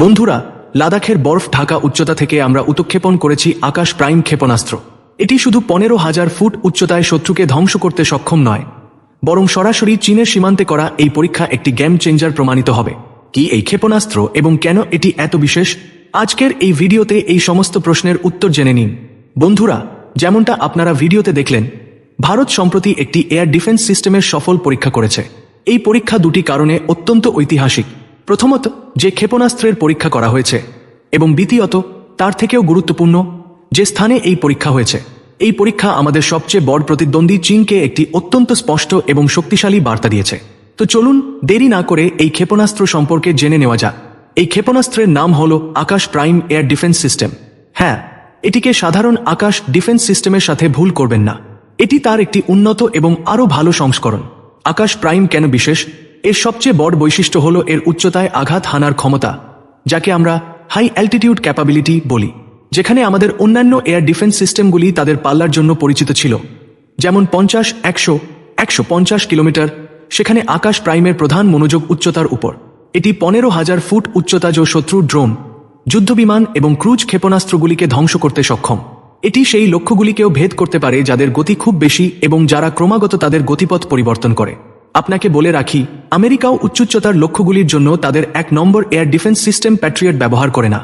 বন্ধুরা, লাদাখের বরফ ঢাকা উচ্চতা থেকে আমরা উৎক্ষেপণ করেছি আকাশ প্রাইম ক্ষেপণাস্ত্র। এটি শুধু পনেরো হাজার ফুট উচ্চতায় শত্রুকে ধ্বংস করতে সক্ষম নয়, বরং সরাসরি চীনের সীমান্তে করা এই পরীক্ষা একটি গেম চেঞ্জার প্রমাণিত হবে। কি এই ক্ষেপণাস্ত্র এবং কেন এটি এত বিশেষ? আজকের এই ভিডিওতে এই সমস্ত প্রশ্নের উত্তর জেনে নিন। বন্ধুরা, যেমনটা আপনারা ভিডিওতে দেখলেন, ভারত সম্প্রতি একটি এয়ার ডিফেন্স সিস্টেমের সফল পরীক্ষা করেছে। এই পরীক্ষা দুটি কারণে অত্যন্ত ঐতিহাসিক। প্রথমত যে ক্ষেপণাস্ত্রের পরীক্ষা করা হয়েছে, এবং দ্বিতীয়ত তার থেকেও গুরুত্বপূর্ণ যে স্থানে এই পরীক্ষা হয়েছে। এই পরীক্ষা আমাদের সবচেয়ে বড় প্রতিদ্বন্দ্বী চীনকে একটি অত্যন্ত স্পষ্ট এবং শক্তিশালী বার্তা দিয়েছে। তো চলুন দেরি না করে এই ক্ষেপণাস্ত্র সম্পর্কে জেনে নেওয়া যাক। এই ক্ষেপণাস্ত্রের নাম হল Akash Prime air defence system. হ্যাঁ এটিকে সাধারণ আকাশ ডিফেন্স সিস্টেমের সাথে ভুল করবেন না। এটি তার একটি উন্নত এবং আরও ভালো সংস্করণ। আকাশ প্রাইম কেন বিশেষ? এর সবচেয়ে বড় বৈশিষ্ট্য হল এর উচ্চতায় আঘাত হানার ক্ষমতা, যাকে আমরা হাই অ্যালটিটিউড ক্যাপাবিলিটি বলি, যেখানে আমাদের অন্যান্য এয়ার ডিফেন্স সিস্টেমগুলি তাদের পাল্লার জন্য পরিচিত ছিল। যেমন পঞ্চাশ, একশো একশো পঞ্চাশ কিলোমিটার, সেখানে আকাশ প্রাইমের প্রধান মনোযোগ উচ্চতার উপর। এটি পনেরো হাজার ফুট উচ্চতা যো শত্রুর ড্রোন, যুদ্ধবিমান এবং ক্রুজ ক্ষেপণাস্ত্রগুলিকে ধ্বংস করতে সক্ষম। এটি সেই লক্ষ্যগুলিকেও ভেদ করতে পারে যাদের গতি খুব বেশি এবং যারা ক্রমাগত তাদের গতিপথ পরিবর্তন করে। আপনাকে বলে রাখি, আমেরিকাও উচ্চুচ্চতার লক্ষ্যগুলির জন্য তাদের এক নম্বর এয়ার ডিফেন্স সিস্টেম প্যাট্রিয়ট ব্যবহার করে না।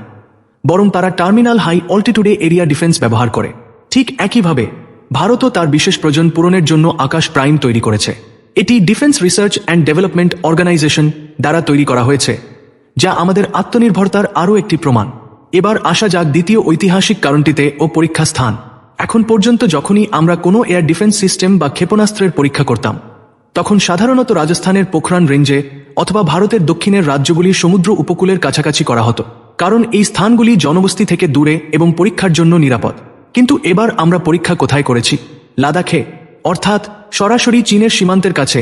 বরং তারা টার্মিনাল হাই অল্টিটিউডে এরিয়া ডিফেন্স ব্যবহার করে। ঠিক একইভাবে, ভারতও তার বিশেষ প্রয়োজন পূরণের জন্য আকাশ প্রাইম তৈরি করেছে। এটি Defence Research and Development Organisation দ্বারা তৈরি করা হয়েছে, যা আমাদের আত্মনির্ভরতার আরও একটি প্রমাণ। এবার আসা যাক দ্বিতীয় ঐতিহাসিক কারণটিতে ও পরীক্ষা স্থান এখন পর্যন্ত যখনই আমরা কোনো এয়ার ডিফেন্স সিস্টেম বা ক্ষেপণাস্ত্রের পরীক্ষা করতাম তখন সাধারণত রাজস্থানের পোখরান রেঞ্জে অথবা ভারতের দক্ষিণের রাজ্যগুলি সমুদ্র উপকূলের কাছাকাছি করা হতো, কারণ এই স্থানগুলি জনবস্তি থেকে দূরে এবং পরীক্ষার জন্য নিরাপদ। কিন্তু এবার আমরা পরীক্ষা কোথায় করেছি? লাদাখে। অর্থাৎ সরাসরি চীনের সীমান্তের কাছে।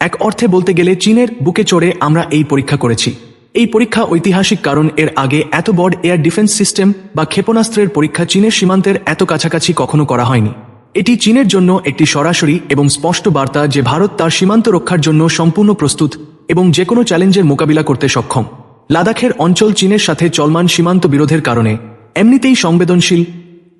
এক অর্থে বলতে গেলে চীনের বুকে চড়ে আমরা এই পরীক্ষা করেছি। এই পরীক্ষা ঐতিহাসিক কারণ এর আগে এত বড় এয়ার ডিফেন্স সিস্টেম বা ক্ষেপণাস্ত্রের পরীক্ষা চীনের সীমান্তের এত কাছাকাছি কখনো করা হয়নি। এটি চীনের জন্য একটি সরাসরি এবং স্পষ্ট বার্তা যে ভারত তার সীমান্ত রক্ষার জন্য সম্পূর্ণ প্রস্তুত এবং যে কোনো চ্যালেঞ্জের মোকাবিলা করতে সক্ষম। লাদাখের অঞ্চল চীনের সাথে চলমান সীমান্ত বিরোধের কারণে এমনিতেই সংবেদনশীল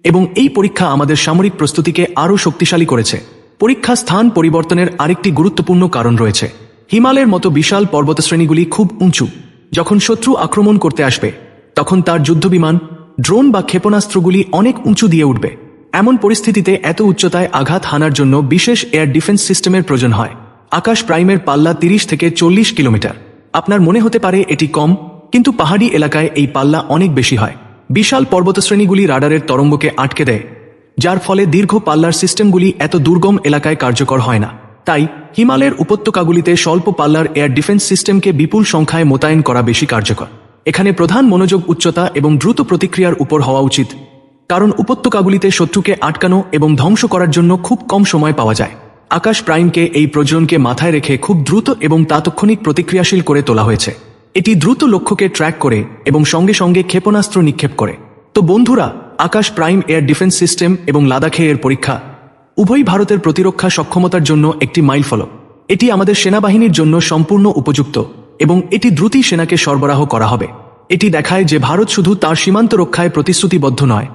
এবং এই পরীক্ষা আমাদের সামরিক প্রস্তুতিকে আরও শক্তিশালী করেছে। পরীক্ষা স্থান পরিবর্তনের আরেকটি গুরুত্বপূর্ণ কারণ রয়েছে। হিমালয়ের মতো বিশাল পর্বতশ্রেণীগুলি খুব উঁচু। যখন শত্রু আক্রমণ করতে আসবে, তখন তার যুদ্ধবিমান, ড্রোন বা ক্ষেপণাস্ত্রগুলি অনেক উঁচু দিয়ে উঠবে। এমন পরিস্থিতিতে এত উচ্চতায় আঘাত হানার জন্য বিশেষ এয়ার ডিফেন্স সিস্টেমের প্রয়োজন হয়। আকাশ প্রাইমের পাল্লা তিরিশ থেকে চল্লিশ কিলোমিটার। আপনার মনে হতে পারে এটি কম, কিন্তু পাহাড়ি এলাকায় এই পাল্লা অনেক বেশি হয়। বিশাল পর্বতশ্রেণীগুলি রাডারের তরঙ্গকে আটকে দেয়, যার ফলে দীর্ঘ পাল্লার সিস্টেমগুলি এত দুর্গম এলাকায় কার্যকর হয় না। তাই হিমালয়ের উপত্যকাগুলিতে স্বল্প পাল্লার এয়ার ডিফেন্স সিস্টেমকে বিপুল সংখ্যায় মোতায়েন করা বেশি কার্যকর। এখানে প্রধান মনোযোগ উচ্চতা এবং দ্রুত প্রতিক্রিয়ার উপর হওয়া উচিত। কারণ উপত্যকাগুলিতে শত্রুকে আটকানো এবং ধ্বংস করার জন্য খুব কম সময় পাওয়া যায়। আকাশ প্রাইমকে এই প্রজননকে মাথায় রেখে খুব দ্রুত এবং তাৎক্ষণিক প্রতিক্রিয়াশীল করে তোলা হয়েছে। এটি দ্রুত লক্ষ্যকে ট্র্যাক করে এবং সঙ্গে সঙ্গে ক্ষেপণাস্ত্র নিক্ষেপ করে। তো বন্ধুরা, Akash Prime air defence system এবং লাদাখে এর পরীক্ষা। উভয় ভারতের প্রতিরক্ষা সক্ষমতার জন্য একটি মাইল ফলক এটি আমাদের সেনাবাহিনীর জন্য সম্পূর্ণ উপযুক্ত এবং এটি দ্রুতই সেনাকে সরবরাহ করা হবে। এটি দেখায় যে ভারত শুধু তার সীমান্ত রক্ষায় প্রতিশ্রুতিবদ্ধ নয়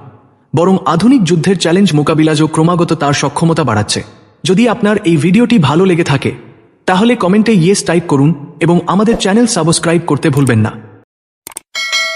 বরং আধুনিক যুদ্ধের চ্যালেঞ্জ মোকাবিলাজও ক্রমাগত তার সক্ষমতা বাড়াচ্ছে। যদি আপনার এই ভিডিওটি ভালো লেগে থাকে, তাহলে কমেন্টে ইয়েস টাইপ করুন এবং আমাদের চ্যানেল সাবস্ক্রাইব করতে ভুলবেন না।